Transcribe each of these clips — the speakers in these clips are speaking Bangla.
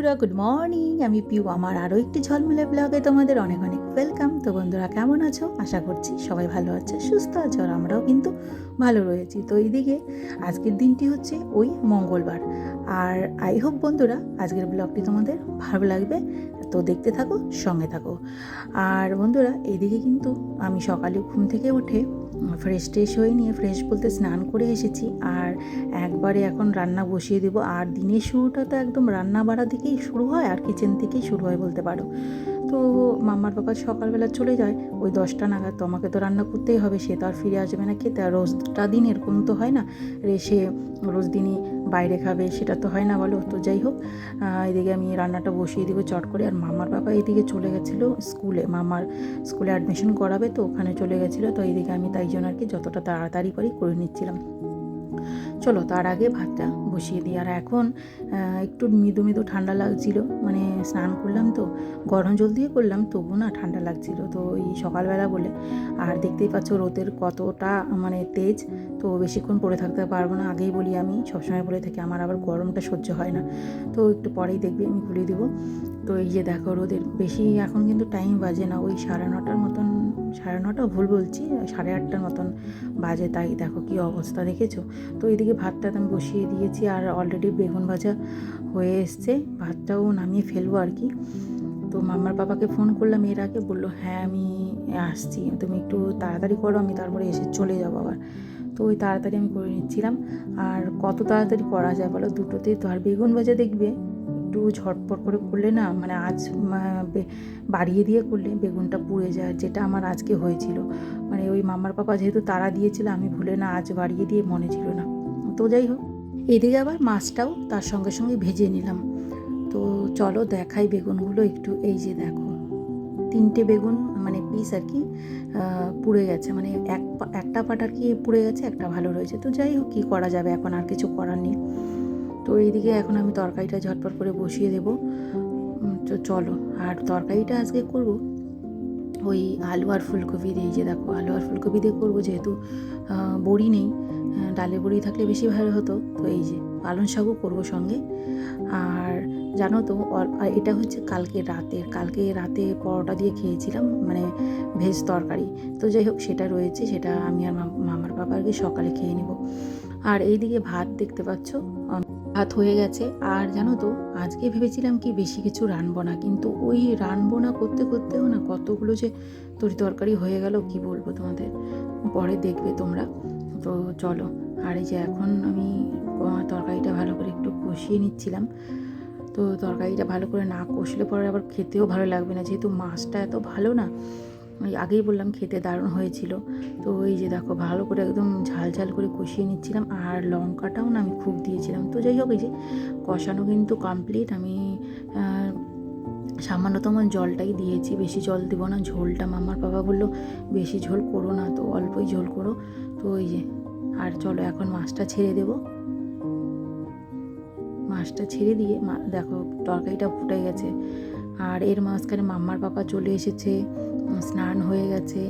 বন্ধুরা গুড মর্নিং আমি পিউ, আমার আরও একটি ঝলমলে ব্লগে তোমাদের অনেক অনেক ওয়েলকাম তো বন্ধুরা, কেমন আছো? আশা করছি সবাই ভালো আছে, সুস্থ আছো, আর আমরাও কিন্তু ভালো রয়েছি। তো এইদিকে আজকের দিনটি হচ্ছে ওই মঙ্গলবার। আর আই হোপ বন্ধুরা, আজকের ব্লগটি তোমাদের ভালো লাগবে। তো দেখতে থাকো, সঙ্গে থাকো। আর বন্ধুরা, এইদিকে কিন্তু আমি সকালে ঘুম থেকে উঠে ফ্রেশ ট্রেশ হয়ে নিয়ে ফ্রেশ বলতে স্নান করে এসেছি। আর একবারে এখন রান্না বসিয়ে দেবো। আর দিনের শুরুটা তো একদম রান্না বাড়া থেকেই শুরু হয়, আর কিচেন থেকেই শুরু হয় বলতে পারো। তো মামার বাবা সকালবেলা চলে যায়, ওই দশটা নাগাদ তো আমাকে তো রান্না করতেই হবে, সে তো আর ফিরে আসবে না খেতে। আর রোজটা দিন এরকম তো হয় না। রেসে রোজ দিনই বাইরে খাবে সেটা তো হয় না বলো। তো যাই হোক এদিকে আমি রান্নাটা বসিয়ে দিব চট করে। আর মামার বাবা এদিকে চলে গেছিল স্কুলে। মামার স্কুলে অ্যাডমিশন করাবে তো, ওখানে চলে গেছিল। তো এদিকে আমি তাই জন্য আর কি যতটা তাড়াতাড়ি করি করে নিচ্ছিলাম। চলো তার আগে ভাতটা বসিয়ে দিই। আর এখন একটু মৃদু মৃদু ঠান্ডা লাগছিল মানে স্নান করলাম তো, গরম জল দিয়ে করলাম তবু না ঠান্ডা লাগছিল। তো এই সকালবেলা বলে, আর দেখতেই পাচ্ছ রোদের কতটা মানে তেজ, তো বেশিক্ষণ পরে থাকতে পারব না। আগেই বলি আমি, সবসময় বলে থাকি, আমার আবার গরমটা সহ্য হয় না। তো একটু পরেই দেখবি, আমি খুলে দিব। তো এই যে দেখো রোদের, বেশি এখন কিন্তু টাইম বাজে না, ওই সাড়ে নটার মতন, সাড়ে নটা ভুল বলছি, সাড়ে আটটার মতন বাজে, তাই দেখো কি অবস্থা দেখেছ? তো এদিকে ভাতটা তো আমি বসিয়ে দিয়েছি আর অলরেডি বেগুন ভাজা হয়ে এসছে। ভাতটাও নামিয়ে ফেলব আর কি। তো মামার বাবাকে ফোন করলাম, এর আগে বলল হ্যাঁ আমি আসছি, তুমি একটু তাড়াতাড়ি করো, আমি তারপরে এসে চলে যাব আবার। তো ওই তাড়াতাড়ি আমি করে নিচ্ছিলাম। আর কত তাড়াতাড়ি করা যায় বলো? দুটোতেই তো, আর বেগুন ভাজা দেখবে, একটু ঝটপট করে করলে না মানে আজ বাড়িয়ে দিয়ে করলে বেগুনটা পুড়ে যায় যেটা আমার আজকে হয়েছিল। মানে ওই মামার পাপা যেহেতু তারা দিয়েছিল, আমি ভুলে না আজ বাড়িয়ে দিয়ে মনে ছিল না। তো যাই হোক, এদিকে আবার মাছটাও তার সঙ্গে সঙ্গে ভেজে নিলাম। তো চলো দেখাই বেগুনগুলো একটু, এই যে দেখো, তিনটে বেগুন মানে পিস আর কি পুড়ে গেছে। মানে এক একটা পাট আর কি পুড়ে গেছে, একটা ভালো রয়েছে। তো যাই হোক, কী করা যাবে? এখন আর কিছু করার নেই। তো এইদিকে এখন আমি তরকারিটা ঝটপট করে বসিয়ে দেবো। তো চলো, আর তরকারিটা আজকে করব ওই আলু আর ফুলকপি দিয়ে যে দেখো আলু আর ফুলকপি দিয়ে করব যেহেতু বড়ি নেই ডালের বড়ি থাকলে বেশি ভালো হতো। তো এই যে পালং শাকও করব সঙ্গে। আর জানো তো এটা হচ্ছে কালকে রাতের কালকে রাতে পরোটা দিয়ে খেয়েছিলাম মানে ভেজ তরকারি। তো যাই হোক, সেটা রয়েছে, সেটা আমি আর মাম- মামার বাবাকে সকালে খেয়ে নেব। আর এইদিকে ভাত দেখতে পাচ্ছ? ভাত হয়ে গেছে। আর জানো তো, আজকে ভেবেছিলাম কি বেশি কিছু রানবো না, কিন্তু ওই রানবো না করতে করতেও না কতগুলো যে তরি তরকারি হয়ে গেল, কি বলব তোমাদের? পরে দেখবে তোমরা। তো চলো, আর এই যে এখন আমি তরকারিটা ভালো করে একটু কষিয়ে নিচ্ছিলাম। তো তরকারিটা ভালো করে না কষলে পরে আবার খেতেও ভালো লাগবে না, যেহেতু মাছটা এত ভালো না ওই আগেই বললাম খেতে দারুণ হয়েছিল। তো ওই যে দেখো, ভালো করে একদম ঝাল ঝাল করে কষিয়ে নিচ্ছিলাম আর লঙ্কাটাও না আমি খুব দিয়েছিলাম। তো যাই হোক এই যে কষানো কিন্তু কমপ্লিট আমি সামান্যতম জলটাই দিয়েছি। বেশি জল দিব না, ঝোলটা মামার বাবা বলল, বেশি ঝোল করো না তো, অল্পই ঝোল করো। তো ওই যে, আর চলো এখন মাছটা ছেড়ে দেবো। মাছটা ছেড়ে দিয়ে দেখো তরকারিটা ফুটে গেছে। আর এর মাঝখানে মাম্মার পাপা চলে এসেছে স্নান হয়ে গেছে,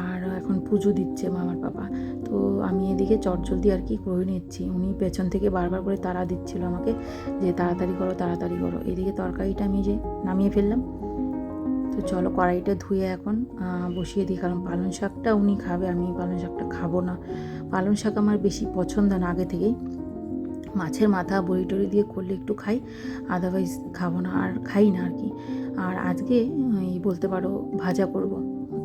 আর এখন পুজো দিচ্ছে মামার পাপা। তো আমি এদিকে চটজলদি আর কি করে নিচ্ছি। উনি পেছন থেকে বারবার করে তাড়া দিচ্ছিল আমাকে যে তাড়াতাড়ি করো তাড়াতাড়ি করো। এদিকে তরকারিটা আমি যে নামিয়ে ফেললাম। তো চলো কড়াইটা ধুয়ে এখন বসিয়ে দিই। কারণ পালং শাকটা উনি খাবে, আমি পালং শাকটা খাব না। পালং শাক আমার বেশি পছন্দ না আগে থেকেই। মাছের মাথা বড়ি টড়ি দিয়ে করলে একটু খাই আদারওয়াইজ খাব না আর খাই না আর কি। আর আজকে এই বলতে পারো ভাজা করব।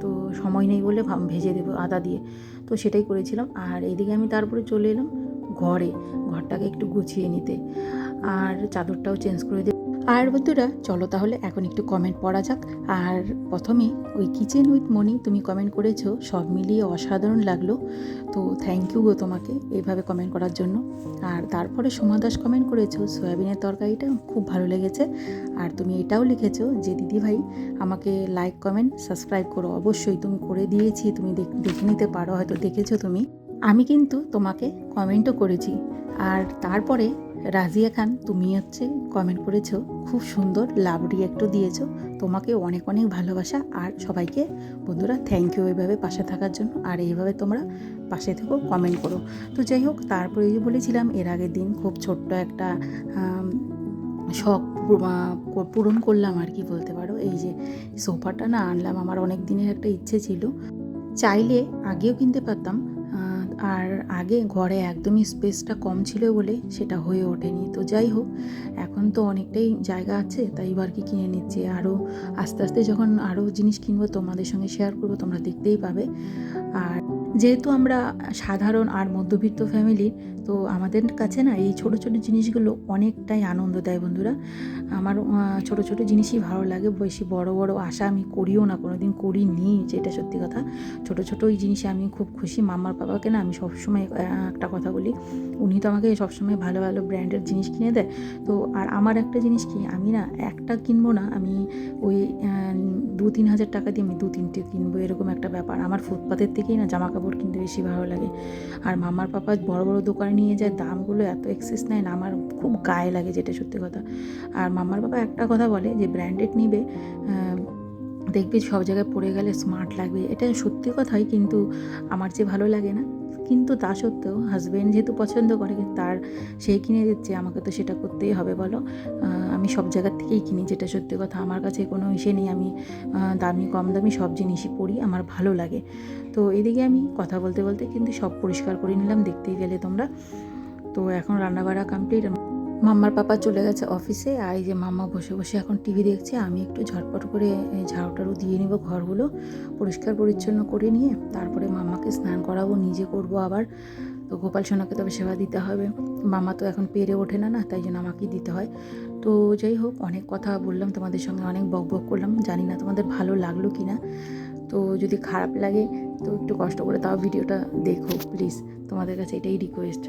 তো সময় নেই বলে ভেজে দেবো আদা দিয়ে। তো সেটাই করেছিলাম। আর এইদিকে আমি তারপরে চলে এলাম ঘরে, ঘরটাকে একটু গুছিয়ে নিতে। আর চাদরটাও চেঞ্জ করে দিই আর বন্ধুরা, চলো তাহলে এখন একটু কমেন্ট পড়া যাক। আর প্রথমে ওই কিচেন উইথ মনি তুমি কমেন্ট করেছ, সব মিলিয়ে অসাধারণ লাগল। তো থ্যাংক ইউ গো তোমাকে এইভাবে কমেন্ট করার জন্য। আর তারপরে সোমা দাস কমেন্ট করেছ, সয়াবিনের তরকারিটা খুব ভালো লেগেছে। আর তুমি এটাও লিখেছো যে, দিদি ভাই, আমাকে লাইক কমেন্ট সাবস্ক্রাইব করো। অবশ্যই তুমি করে দিয়েছি, তুমি দেখ- নিতে পারো, হয়তো দেখেছ তুমি। আমি কিন্তু তোমাকে কমেন্টও করেছি। আর তারপরে রাজিয়া খান, তুমি হচ্ছে কমেন্ট করেছ, খুব সুন্দর লাভ রিয়েক্টও দিয়েছ। তোমাকে অনেক অনেক ভালোবাসা আর সবাইকে বন্ধুরা থ্যাংক ইউ এইভাবে পাশে থাকার জন্য আর এইভাবে তোমরা পাশে থেকেও কমেন্ট করো। তো যাই হোক, তারপরে বলেছিলাম, এর আগের দিন খুব ছোট্ট একটা শখ পূরণ করলাম আর কি বলতে পারো। এই যে সোফাটা না আনলাম, আমার অনেক দিনের একটা ইচ্ছে ছিল। চাইলে আগেও কিনতে পারতাম আর আগে ঘরে একদমই স্পেসটা কম ছিল বলে সেটা হয়ে ওঠেনি। তো যাই হোক, এখন তো অনেকটাই জায়গা আছে, তাই এবার কি কিনে নিচ্ছি? আরও আস্তে আস্তে যখন আরও জিনিস কিনবো, তোমাদের সঙ্গে শেয়ার করব, তোমরা দেখতেই পাবে। আর যেহেতু আমরা সাধারণ আর মধ্যবিত্ত ফ্যামিলি তো আমাদের কাছে না এই ছোট ছোট জিনিসগুলো অনেকটাই আনন্দ দেয় বন্ধুরা। আমার ছোট ছোট জিনিসই ভালো লাগে, বেশি বড় বড় আশা আমি করিও না কোনো দিন করিনি, যেটা সত্যি কথা। ছোট ছোট ওই জিনিসে আমি খুব খুশি, মামার বাবাকে না আমি সবসময় একটা কথা বলি, উনি তো আমাকে সবসময় ভালো ভালো ব্র্যান্ডের জিনিস কিনে দেয়। তো আর আমার একটা জিনিস কি, আমি না একটা কিনবো না, আমি ওই দু তিন হাজার টাকা দিয়ে আমি দু তিনটে কিনবো, এরকম একটা ব্যাপার। আমার ফুটপাতের থেকেই না জামা কাপড় কিনতে বেশি ভালো লাগে। আর মামার পাপা বড় বড় দোকানে নিয়ে যায়, দামগুলো এত এক্সেস নেয় না, আমার খুব গায়ে লাগে যেটা সত্যি কথা। আর মামার বাবা একটা কথা বলে যে ব্র্যান্ডেড নিবে দেখবি সব জায়গায় পড়ে গেলে স্মার্ট লাগবে। এটা সত্যি কথাই কিন্তু আমার যে ভালো লাগে না। কিন্তু তা সত্ত্বেও হাজব্যান্ড যেহেতু পছন্দ করে, তার সেই কিনে দিচ্ছে, আমাকে তো সেটা করতেই হবে, বলো। আমি সব জায়গার থেকেই কিনি, যেটা সত্যি কথা আমার কাছে কোনো ইসে নেই। আমি দামি, কম দামি সব জিনিসই পরি আমার ভালো লাগে। তো এদিকে আমি কথা বলতে বলতে কিন্তু সব পরিষ্কার করে নিলাম, দেখতেই গেলে তোমরা। তো এখন রান্নাবাড়া কমপ্লিট মাম্মার পাপা চলে গেছে অফিসে আর এই যে মাম্মা বসে বসে এখন টিভি দেখছে, আমি একটু ঝটপট করে ঝাড়ু দিয়ে নিব ঘরগুলো, পরিষ্কার পরিচ্ছন্ন করে নিয়ে, তারপরে মাম্মাকে স্নান করাবো, নিজে করব আবার। তো গোপাল সোনাকে তবে সেবা দিতে হবে। মামা তো এখন পেরে ওঠে না না, তাই জন্য আমাকেই দিতে হয়। তো যাই হোক, অনেক কথা বললাম তোমাদের সঙ্গে, অনেক বক বক করলাম। জানি না তোমাদের ভালো লাগল কি না তো যদি খারাপ লাগে, তো একটু কষ্ট করে তাও ভিডিওটা দেখো প্লিজ তোমাদের কাছে এটাই রিকোয়েস্ট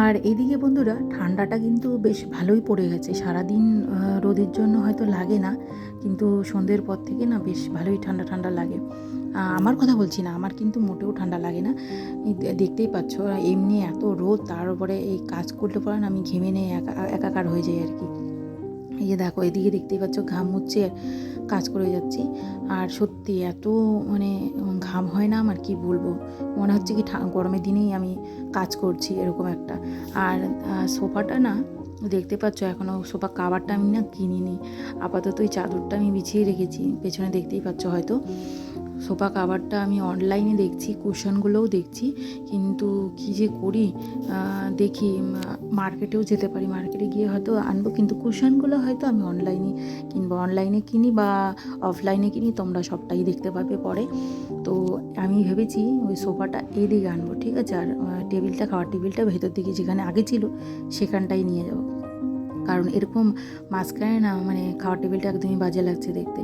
আর এদিকে বন্ধুরা, ঠান্ডাটা কিন্তু বেশ ভালোই পড়ে গেছে। সারাদিন রোদের জন্য হয়তো লাগে না, কিন্তু সন্ধ্যের পর থেকে না বেশ ভালোই ঠান্ডা ঠান্ডা লাগে। আমার কথা বলছি না, আমার কিন্তু মোটেও ঠান্ডা লাগে না। দেখতেই পাচ্ছ, এমনি এত রোদ, তার উপরে এই কাজ করলে পরে আমি ঘেমে নেই একা, একাকার হয়ে যাই আর কি। এই যে দেখো, এদিকে দেখতেই পাচ্ছ ঘাম হচ্ছে কাজ করে যাচ্ছি। আর সত্যি এত মানে ঘাম হয় না আমার, কি বলব? মনে হচ্ছে কি গরমের দিনেই আমি কাজ করছি এরকম একটা। আর সোফাটা না, দেখতে পাচ্ছ এখনও সোফা কাভারটা আমি না কিনিনি। আপাতত ওই চাদরটা আমি বিছিয়ে রেখেছি, পেছনে দেখতেই পাচ্ছ হয়তো। সোফা কাভারটা আমি অনলাইনে দেখছি, কুশনগুলোও দেখছি। কিন্তু কী যে করি দেখি মার্কেটেও যেতে পারি। মার্কেটে গিয়ে হয়তো আনব, কিন্তু কুশনগুলো হয়তো আমি অনলাইনে কিনবো। অনলাইনে কিনি বা অফলাইনে কিনি, তোমরা সবটাই দেখতে পাবে পরে। তো আমি ভেবেছি ওই সোফাটা এদিকে আনব, ঠিক আছে? আর টেবিলটা, খাওয়ার টেবিলটা ভেতর দিকে যেখানে আগে ছিল, সেখানটাই নিয়ে যাব। কারণ এরকম মাঝখানে না মানে খাওয়ার টেবিলটা একদমই বাজে লাগছে দেখতে।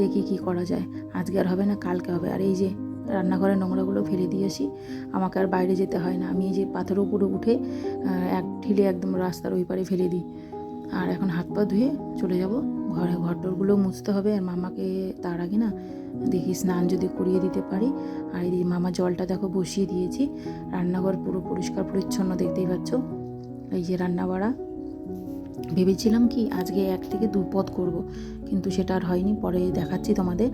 দেখি কি করা যায়। আজকে আর হবে না, কালকে হবে। আর এই যে রান্নাঘরের নোংরাগুলো ফেলে দিয়ে আসি, আমাকে আর বাইরে যেতে হয় না। আমি এই যে পাথরের উপরে উঠে এক ঢিলে একদম রাস্তার ওই পারে ফেলে দিই। আর এখন হাত পা ধুয়ে চলে যাব। ঘরে ঘরটরগুলো মুছতে হবে। আর মামাকে তার আগে না দেখি স্নান যদি করিয়ে দিতে পারি। আর এই মামা জলটা দেখো বসিয়ে দিয়েছি। রান্নাঘর পুরো পরিষ্কার পরিচ্ছন্ন, দেখতেই পাচ্ছ। এই যে রান্না বাড়া ভেবেছিলাম কি আজকে এক থেকে দু পদ করব, কিন্তু সেটা আর হয়নি, পরে দেখাচ্ছি তোমাদের।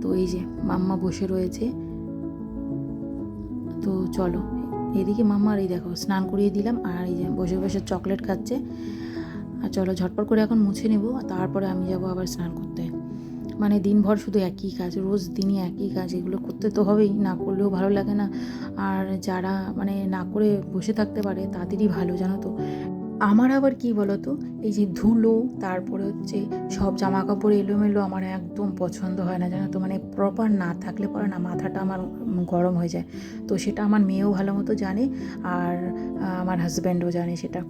তো এই যে মাম্মা বসে রয়েছে। তো চলো, এদিকে মাম্মার এই দেখো, স্নান করিয়ে দিলাম, আর এই যে বসে বসে চকলেট খাচ্ছে। আর চলো ঝটপট করে এখন মুছে নেব তারপরে আমি যাব আবার স্নান করতে। মানে দিনভর শুধু একই কাজ, রোজ দিনই একই কাজ, এগুলো করতে তো হবেই, না করলেও ভালো লাগে না। আর যারা মানে না করে বসে থাকতে পারে, তাদেরই ভালো, জানো তো। আমার আবার কি বলতো? এই যে ধুলো, তারপরে হচ্ছে সব জামা কাপড় এলোমেলো আমার একদম পছন্দ হয় না, জানো তো? মানে প্রপার না থাকলে পরে না, মাথাটা আমার গরম হয়ে যায়। তো সেটা আমার মেয়েও ভালো মতো জানে আর আমার হাজব্যান্ডও জানে সেটা।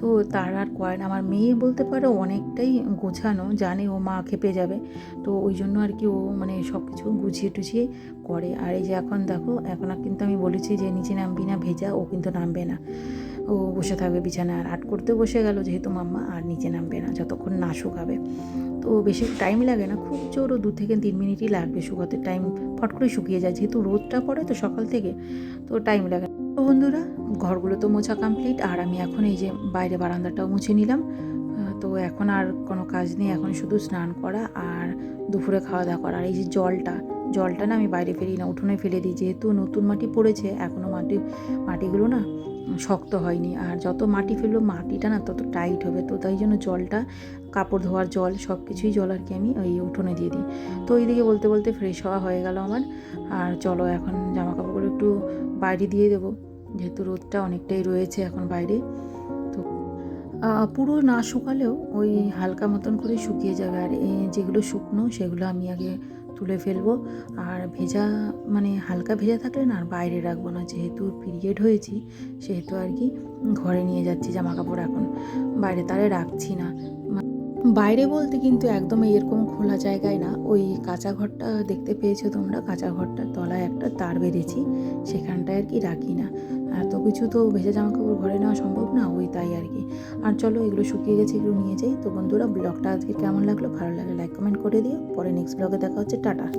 তো তার আর কয় না, আমার মেয়ে বলতে পারে অনেকটাই গোছানো, জানে ও মা খেপে যাবে। তো ওই জন্য আর কি ও মানে সব কিছু গুছিয়ে টুছিয়ে করে। আর এই যে এখন দেখো, এখন কিন্তু আমি বলেছি যে নিচে নামবি না, ভেজা, ও কিন্তু নামবে না। ও বসে থাকবে, বিছানায় আর আট করতে বসে গেল, যেহেতু মাম্মা আর নিচে নামবে না, যতক্ষণ না শুকাবে। তো বেশি টাইম লাগে না, খুব জোরও দু থেকে তিন মিনিটই লাগবে শুকাতে টাইম ফট করে শুকিয়ে যায়, যেহেতু রোদটা পড়ে তো সকাল থেকে, তো টাইম লাগে। তো বন্ধুরা, ঘরগুলো তো মোছা কমপ্লিট আর আমি এখন এই যে বাইরে বারান্দাটাও মুছে নিলাম। তো এখন আর কোনো কাজ নেই, এখন শুধু স্নান করা আর দুপুরে খাওয়া দাওয়া করা। আর এই যে জলটা জলটা না আমি বাইরে ফেলি না, উঠোনে ফেলে দিই, যেহেতু নতুন মাটি পড়েছে এখনও মাটি, মাটিগুলো না শক্ত হয়নি। আর যত মাটি ফেলব, মাটিটা না তত টাইট হবে। তো তাই জন্য জলটা, কাপড় ধোয়ার জল সব কিছুই জল আর কি আমি ওই উঠোনে দিয়ে দিই। তো ওইদিকে বলতে বলতে ফ্রেশ হওয়া হয়ে গেল আমার। আর চলো এখন জামা কাপড়গুলো একটু বাইরে দিয়ে দেবো। যেহেতু রোদটা অনেকটাই রয়েছে এখন বাইরে। তো পুরো না শুকালেও ওই হালকা মতন করে শুকিয়ে যাবে। আর যেগুলো শুকনো, সেগুলো আমি আগে তুলে ফেলব। আর ভেজা মানে হালকা ভেজা থাকলে না আর বাইরে রাখব না। যেহেতু পিরিয়ড হয়েছি, সেহেতু আর কি ঘরে নিয়ে যাচ্ছি জামা কাপড় এখন। বাইরে তারে রাখছি না। বাইরে বলতে কিন্তু একদম এরকম খোলা জায়গায় না। ওই কাঁচা ঘরটা দেখতে পেয়েছ তোমরা? কাঁচা ঘরটার তলায় একটা তার বেঁধেছি। সেখানটায় আর কি রাখি না। এত কিছু তো ভেজা জামা কাপড় ঘরে নেওয়া সম্ভব না, ওই তাই আর কি। আর চলো এগুলো শুকিয়ে গেছে, এগুলো নিয়ে যাই। তো বন্ধুরা, ব্লগটা আজকে কেমন লাগল? ভালো লাগলে লাইক কমেন্ট করে দিও। পরে নেক্সট ব্লগে দেখা হচ্ছে, টাটা।